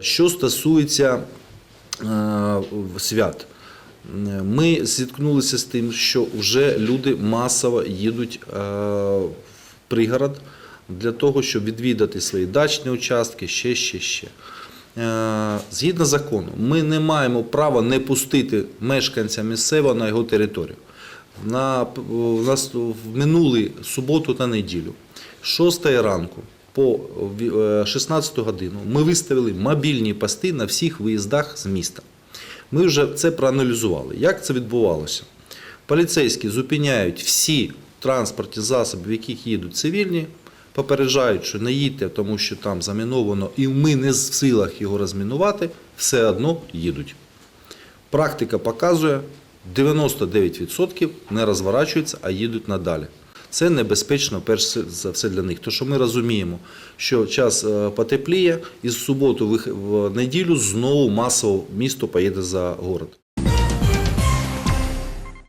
Що стосується е, свят, ми зіткнулися з тим, що вже люди масово їдуть е, в пригород для того, щоб відвідати свої дачні участки, ще, ще, ще. Е, Згідно закону, ми не маємо права не пустити мешканця місцевого на його територію. На, у нас в минулий суботу та неділю, 6 ранку по е, 16 годину, ми виставили мобільні пости на всіх виїздах з міста. Ми вже це проаналізували. Як це відбувалося? Поліцейські зупиняють всі транспортні засоби, в яких їдуть цивільні, попереджають, що не їдьте, тому що там заміновано, і ми не в силах його розмінувати, все одно їдуть. Практика показує, 99% не розворачуються, а їдуть надалі. Це небезпечно перш за все для них. Тому що ми розуміємо, що час е, потепліє, і з суботу в неділю знову масово місто поїде за город.